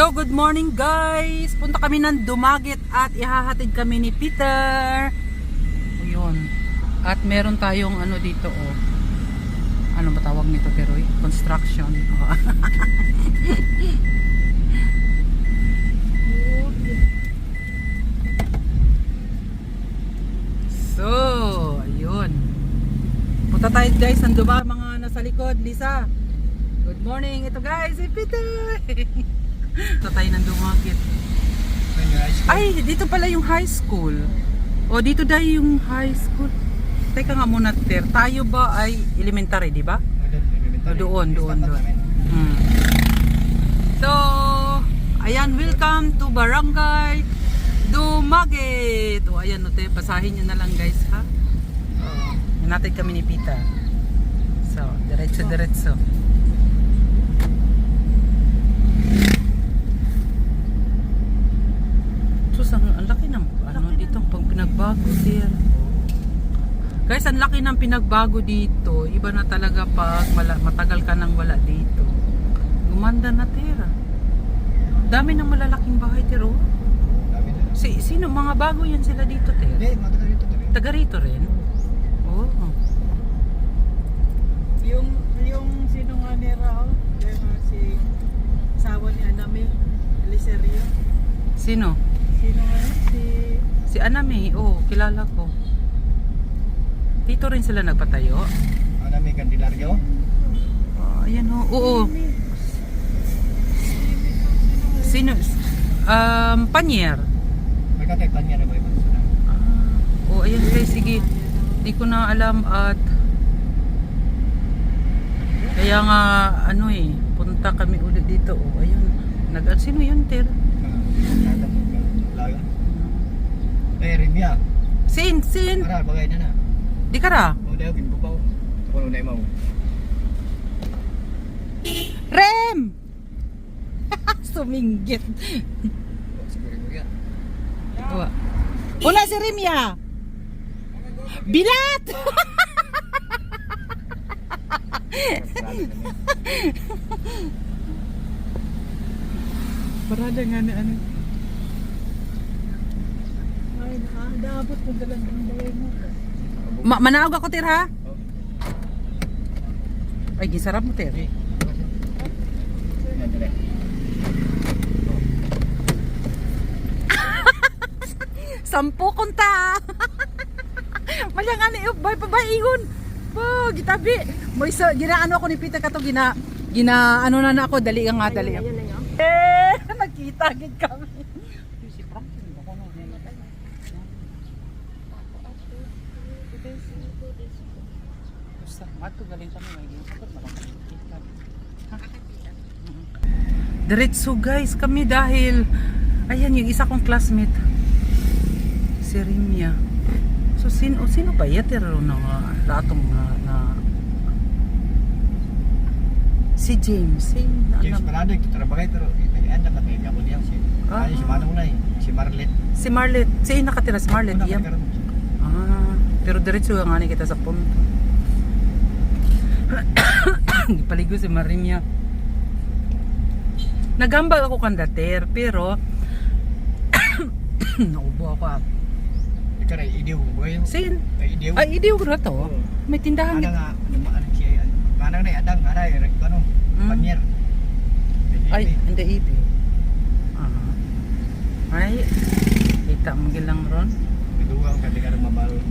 So, good morning guys! Punta kami ng Dumagit at ihahatid kami ni Peter. Ayun. At meron tayong ano dito oh. Ano ba tawag nito, Teroy? Construction. Oh. so, ayun. Punta tayo guys ng Dumagit. Mga nasa likod, Lisa. Good morning. Ito guys, si Peter. Punta tayo ng Dumagit. Ay, dito pala yung high school. O, dito dahil yung high school. Teka nga muna, Ter. Tayo ba ay elementary, di ba? O, doon, doon, doon. Hmm. So, ayan, welcome to Barangay Dumagit. O, ayan, no, te, basahin nyo na lang, guys, ha? Natin kami ni Pita. So, diretso-diretso. Sus, ang, ang laki ng ano dito pag pinagbago dear. Guys, ang laki ng pinagbago dito. Iba na talaga pag mala, matagal ka nang wala dito. Gumanda na tira. Dami ng malalaking bahay tiro. Si, sino mga bago yan sila dito ter? Taga rito rin? Oh. Yung, yung sino nga ni Raul, yung si asawa ni Anami, Eliserio. Sino? Anami. Oh, kilala ko. Dito rin sila nagpatayo. May kandilaryo? Oh, ayan oh. Oo. Sino? Um, Panier. Niya na ba ibang sana? Ah, oh, ayan guys, sige. Hindi ko na alam at kaya nga ano eh, punta kami ulit dito. Oh, ayun. Nag sino yun, Ter? Laga. Eh, Rimya. Sin, sin. Para, bagay na na. Di ka ra? Mau daw, kinbubaw. Ako nung na mau. Rem! Suminggit. Yan. Wa. Wala si Rimya. Bilat! Parada nga na ano. Ay, dapat kung dalang ang balay mo. Ma manaog ako tir ha? Ay, gisarap mo tir. Dali. Sampu kunta. Mala nga ni ubay pa ba ingon. Po, gitabi. Mo isa ginaano ako ni Peter kato gina gina ano na na ako dali ka nga dali. Eh, nagkita gid kami. Si Franklin ba ko Basta, mato galing kami may gisapot makakita. Diretso guys kami dahil ayan yung isa kong classmate si Rimia. So sino sino ba yatero na nga latong na, na si James. Si, James ano, Parado, ito trabagay, pero anda ka tayo niya. Si, Ah. ay, si Manong Nay, si Marlet. si Marlet. Si nakatira si Marlet. Ah, pero diretso nga ni kita sa punto. Paligo si Marimia. Nagambal ako kandater, pero naubo ako. ah. Ikaw idiw mo ba yun? Sin? Ay, idiw. Ay, idiw ko na to. May tindahan Ano git. nga, dumaan siya. Manang na, adang, aray, ano, Hmm. panyer. Ay, hindi ibi. Ah. Ay, kita mo gilang ron. Bidugang ka, di ka rin mabalong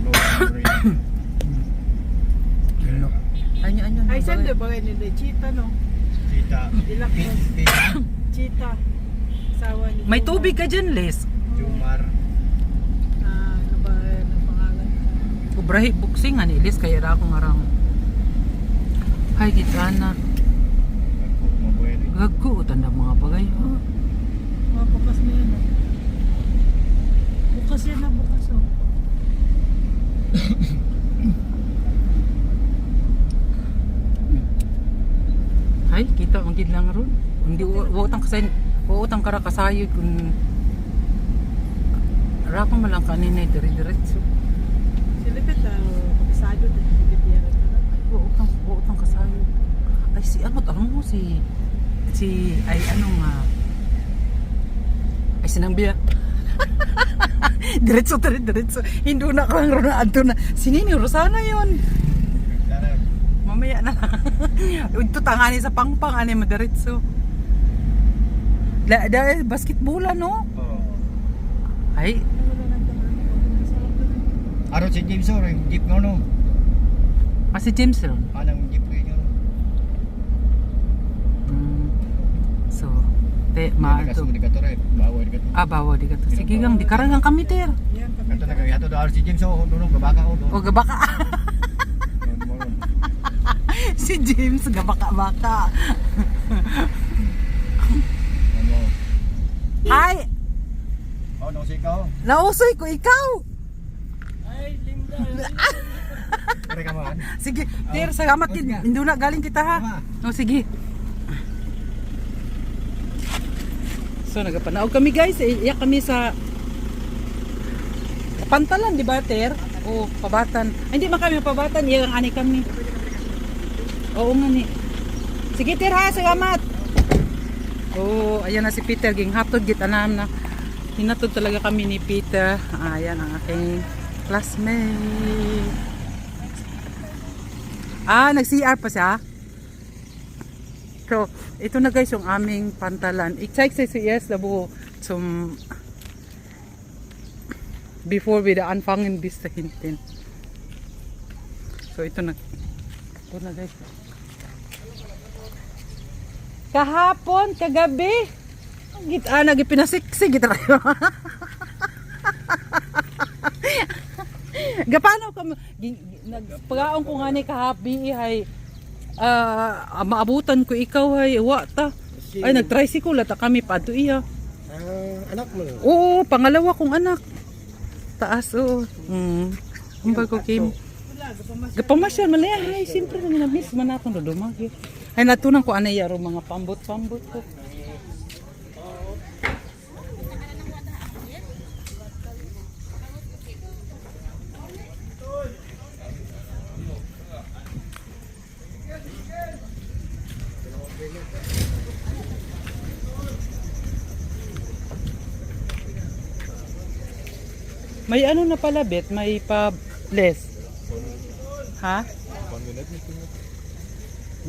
Ano? Anyo, anyo. Ay, ano saan ba? nila? Chita, no? Mo. Tita, Chita. Asawa ni May tubig ka dyan, Les. Jumar, Ah, ano ba ang pangalan? Kubrahi buksing nga ni Les kaya ra ako ngarang. Hay kita na. Ako, mabuhay rin. Gago tanda mga bagay. Oh. Mga bukas na yun, oh. Bukas yan na, bukas, oh. Hay kita ang gid lang ron. Hindi wa wa utang kasay wa utang kara kasayod kun ra ko malang kanina dire diretso. Silipit, ah, kabisado, silipit yan. Wa utang wa utang kasayod. Ay si ano tarong mo si si ay ano nga Sinambiya. diretso, diretso, diretso. Hindi na ko lang ron adto na. Sinini, Rosana. Sana, Mamaya na lang. Ito tangani sa pangpang, ano yung madiretso. Da, da, basketball ano? oo. Ay, Aro si James oh, yung jeep nga no. ah, si James ron. Anang jeep kayo no. Mm. So, te, maato. Kaso di ka to rin. Bawal di ka to. Ah, bawa di ka to. Sige gang, di karangang kami ter. Yan, kami. Kanto na to aro si James oh, no, gabaka oh. O gabaka. Doon mo ron. si James, gabaka-baka. Ano? Ay, Oh, no si ikaw. nausoy ko ikaw. Ay, Linda. Ka man. Sige, ter, salamat din. Hindi na galing kita ha. Tama. O, sige. So, nagapanaog kami guys. Eh, Iyak kami sa Pantalan, di ba, Ter? O, pabatan. Ay, hindi man kami pabatan. Iyak ang ani kami. Oo nga ni. Sige, Ter ha. Salamat. Oo, ayan na si Peter. Ging hapod, git anam na. Hinatod talaga kami ni Peter. Ah, Ayan ang aking classmate. Ah, nag-CR pa siya? So, ito na guys yung aming pantalan. I-check sa CS labo zum before we the anfangen bis da hinten. So, ito na. Ito na guys. Kahapon, kagabi. Git ah, nagipinasiksi git rayo. Gapano ka nagpagaon ko nga ni kahabi hay ah maabutan ko ikaw hay wa ta. Ay nagtricycle ta kami pa ato iya. Ah, anak mo. Oo, pangalawa kong anak. Taas oo. Mm. Ang bago game. Gapamasyan malaya ay siyempre na miss man naton do dumagi. Ay natunan ko anay yaro mga pambot-pambot ko. May ano na pala bet, may pa less. Ha?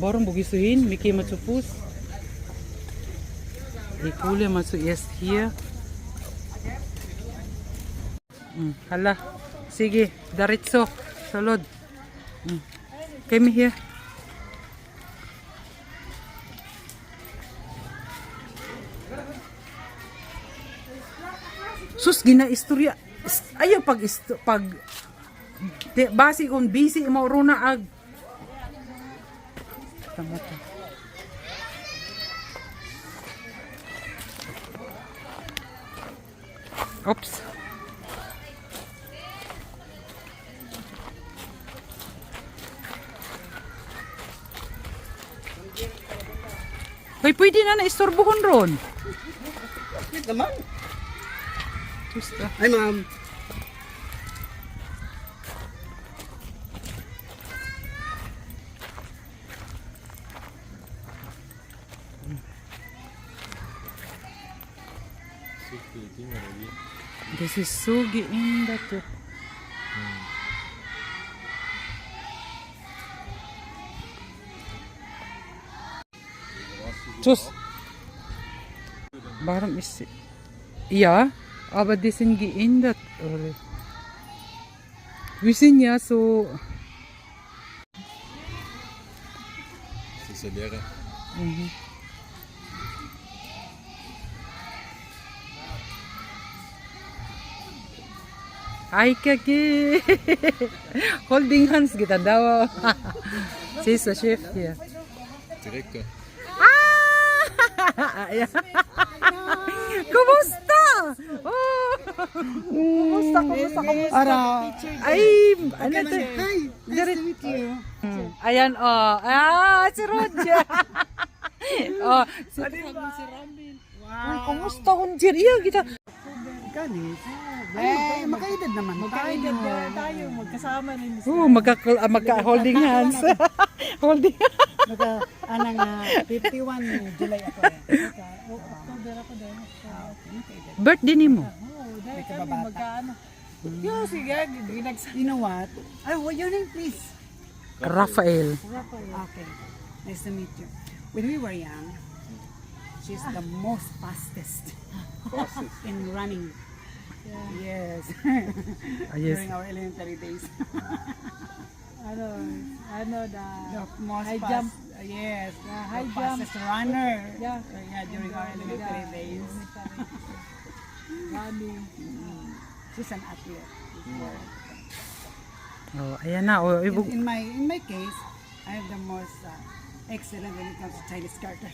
Borong bugisuhin, Miki matsupus. Ikuli matsu yes here. Mm, hala. Sige, daritso. Salod. Mm. Kami here. Sus, gina istorya. Is- Ayaw pag pag di, basi kung busy mo runa ag Tama to. Oops. Hoy, pwede na na istorbohon ron. naman. Ay, ma'am. This is sugi in the to. Sus. Barang is Iya, aber die sind geändert. Oder? Wir sind ja so. Si Solera. Mhm. Ay, kaki! Holding hands kita daw. She's a chef here. Direkt ka. Ah! Kumusta? Oh! Kumusta, kumusta, kumusta? Ara. Ay, ano to? Hi, nice to meet you. Mm. Ayan, oh. Ah, si Roger. oh, si, si Ramil. Ay, kumusta, Roger? Iya, kita. Ganit. Eh, makaedad naman. Makaedad tayo. Magkasama rin. Oh, magka, ah, magka holding hands. holding Maka, Anang ah, 51 July ako eh. Okay. O, October ako din. Ah, okay. Birthday ni mo. Oh, dahil May kami kababata. magkaano. Yo, sige, ginagsa. You know what? Ay, what your name please? Rafael. Okay. Nice to meet you. When we were young, she's the most fastest in running. Yes. Ah, yes. During our elementary days. ano, ano the the most High jump. uh, yes, the high jump. fastest runner. Yeah. Uh, yeah, during our elementary days. running. She's an athlete. before. Oh, ayan na. Oh, ibug- In, in my in my case, I have the most uh, excellent when it comes to Chinese character.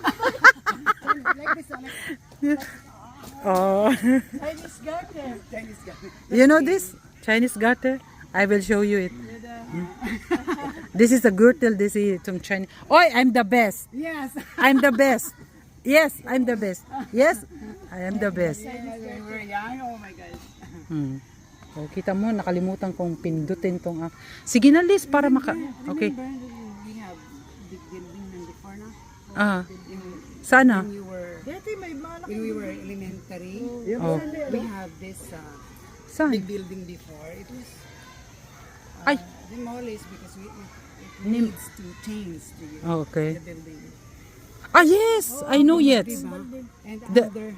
oh. Chinese garter. Chinese character. you know this? Chinese garter? I will show you it. This is a girdle. This is some Chinese. Oi, I'm the best. Yes. I'm the best. Yes, I'm the best. Yes, I am the best. when we were young, oh my gosh. Hmm. Oh, kita mo, nakalimutan kong pindutin tong app. Sige na, Liz, para maka... Okay. Ah, sana. Dati may mga when we were elementary, Oh, we have this uh, saan? big building before. It was uh, Ay. demolished because we, it, needs to change the, Oh, okay. the building. Ah, yes! I know yet. Diba? And The- under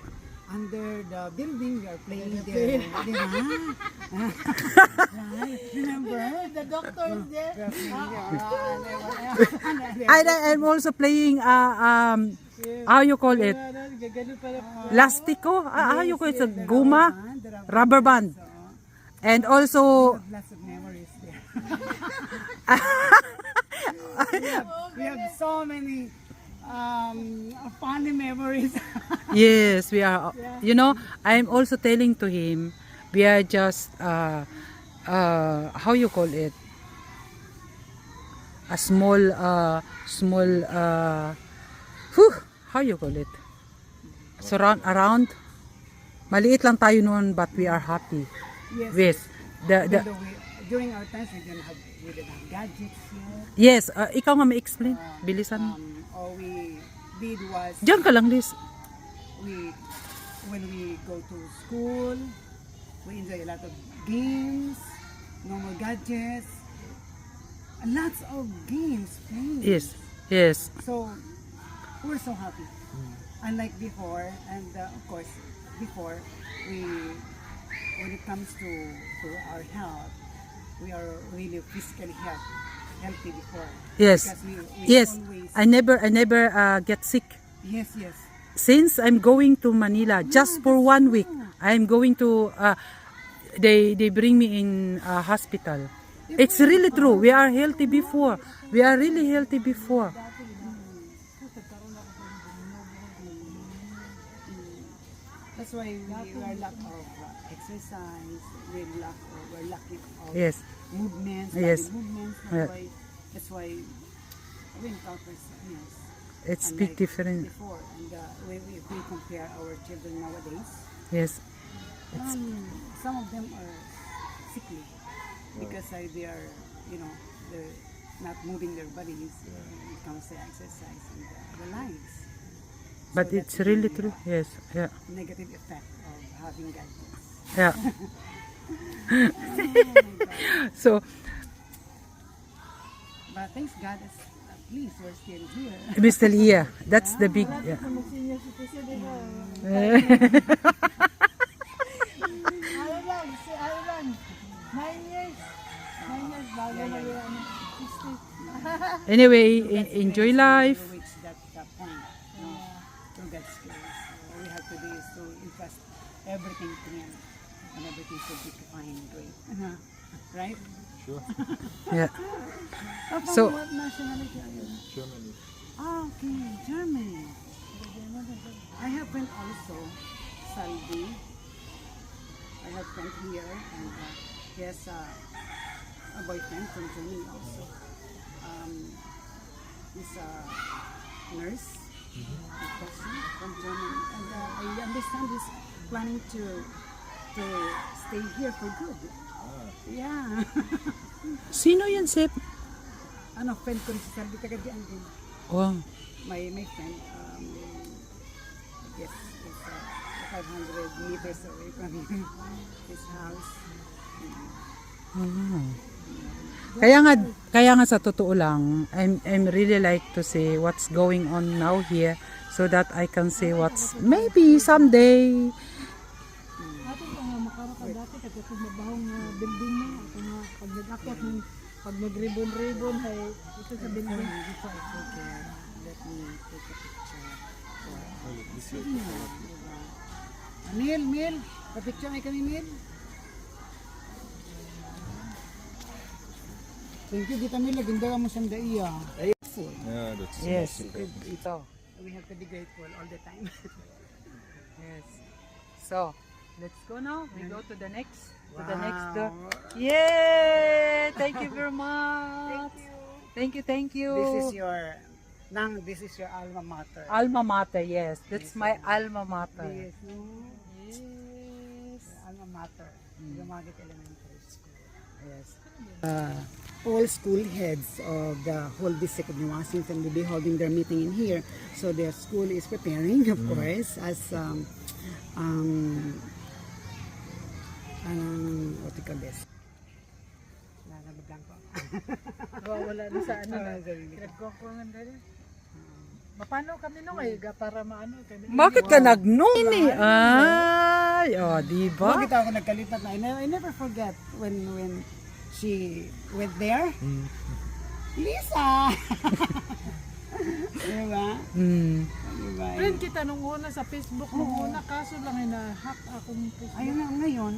under the building, we are playing there. Diba? right? Remember? the doctor is there. I, I'm also playing, uh, um, how you call it? Pala. Lastico? Ah, how you call it? Sa guma? Rubber band. And also, Lots of memories there. we, have, we have so many um, funny memories. yes, we are, you know, I'm also telling to him, we are just, uh, uh, how you call it? A small, uh, small, uh, whew, how you call it? Surround, around, maliit lang tayo noon, but we are happy. yes. Yes, the, the, though we, during our times, we didn't have, we didn't have gadgets yet. yes, uh, ikaw nga ma-explain, bilisan mo. Um, all we did was Diyan ka lang, Liz. we when we go to school we enjoy a lot of games no more gadgets lots of games playing Yes, yes, so we're so happy unlike before and uh, of course before we when it comes to to our health we are really physically health, healthy before yes, we, we yes. always I never, I never uh, get sick. yes yes since I'm going to Manila just for one week, I'm going to. Uh, they they bring me in uh, hospital. It's really true. We are healthy before. We are really healthy before. That's why we, are lack of exercise, we lack of, we're lacking of Yes, movements, Yes. movements. That's Yeah. why that's why we encounter yes. it's unlike big difference. before. And uh, we, if we compare our children nowadays, Yes, um, some of them are sickly because uh, they are, you know, they're not moving their bodies when it comes to exercise and uh, the lives. But So it's that's really the, true. Yes, yeah, uh, Negative effect of having gadgets. yeah. Oh my God. So But thanks God, at at least we're still here. we're still here. That's the big. Yeah. Mag-senior citizen, di ba? Ano lang, si ano lang. Nine years. Nine years bago mag ano, 60. Anyway, en- enjoy life. Everything to Him. And everything should be fine, great. Uh-huh. Right? Sure. Yeah. From So- what nationality are you? Germany. Ah, okay, Germany. I have friend also, Salvi. I have friend here, and uh, he has uh, a boyfriend from Germany also. Um, he's a nurse, a person from Germany, and uh, I understand he's planning to to stay here for good. Yeah. Sino yan, Sep? Ano, friend ko si Salvi, taga diyan din. Oh. My, my friend, um, yes, is uh, 500 meters away from his house. Ah. Kaya nga kaya nga sa totoo lang I'm I'm really like to see what's going on now here so that I can see what's maybe someday Ato pa nga makara ka dati kasi kung mabahong nga building na ako nga ng pag nag-ribbon-ribbon ay ito sa building. Before I let me take a picture. Mil, Mil, pa-picture may kami, Mil. Thank you, Dita Mil. Ganda mo siyang daiya. Ja, dat is yes ito We have to be grateful all the time. yes so let's go now. We go to the next to the next Wow. door. Yay! Thank you very much. Thank you. Thank you This is your, nang, this is your alma mater. alma mater yes. That's my alma mater. Yes, no? yes. Alma mater. Lumagit Elementary School. yes. Uh, all school heads of the whole district of New Washington will be holding their meeting in here. So their school is preparing, of course, as um, um, um, what do you call this? Wala na sa ano na. Ah, sarili. Pinagkukungan dali. Mapano kami nung ay ga para maano kami. Bakit ka nagnung? Ini, ay, oh, di ba? Bakit ako nagkalipat na? I never, I never forget when when she went there. Lisa! diba? Hmm. Diba? Friend kita nung una sa Facebook nung una kaso lang ay na-hack akong Facebook. Ayun na ngayon.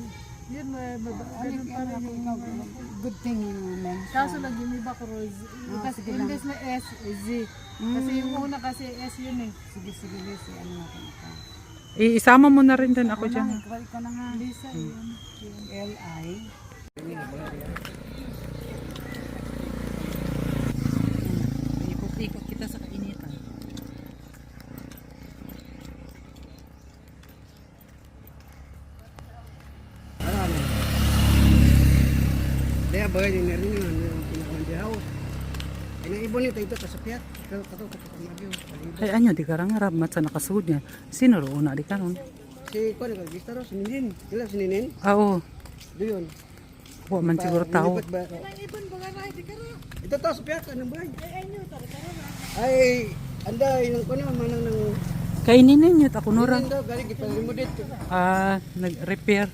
Yun, may, may, ganun pa rin yung. Good thing you mentioned. Kaso lang yung iba ko Rose. Ah, Kasi sige lang. na S, eh, Z. Kasi yung una kasi S yun eh. Sige, sige, Lisa. Ano natin ito? Isama mo na rin din ako dyan. na, ikaw, na nga. Lisa yun. L-I. Ba yun na rin yun, yung pinakamandihaw. Ay, nang ibon nito, ito, kasapyat. Ikaw, kato, kato, kamagyo. Ay, anyo, di ka rang harap mat sa nakasud niya. Sino ro una di ka ron? Si, ko, nagkagista ro, si Ninin. Kila, si Ninin. Ah, oo. Doon. Wa man siguro tao. Nilipat ba? Ito to, sapyat, anong ba? Ay, anday, nang kuno, manang nang... Kainin ninyo, ako nura. Ninin daw, galing, ipalim mo dito. Ah, nag-repair.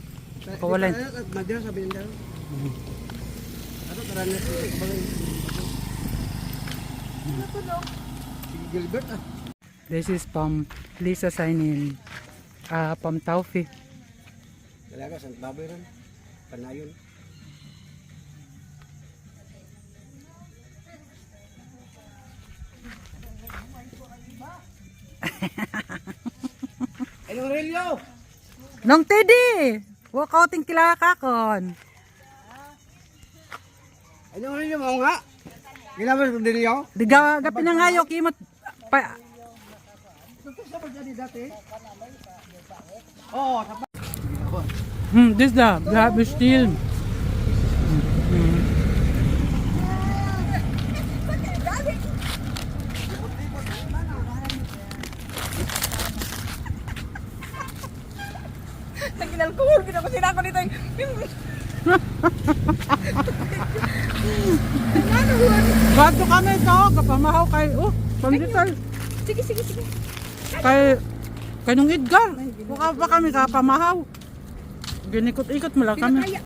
Kawalan. Madira sabi nila. Ano karana si bagay. Si Gilbert ah. This is from Lisa Sainin. Ah, from Taufi. Talaga sa baboy ron. Panayon. Ano Relio? Nong Teddy! Walkouting kilakakon. Ano Relio mo nga? Ginamit ko din niyo? Diga, gapi na ngayo, kimot. Pa. Oh, hmm, this the, the still. Bato kami ito, kapamahaw kay, oh, pamdital. Sige, sige, sige. Kay, kay nung Edgar, baka pa kami kapamahaw. Ginikot-ikot mo lang kami.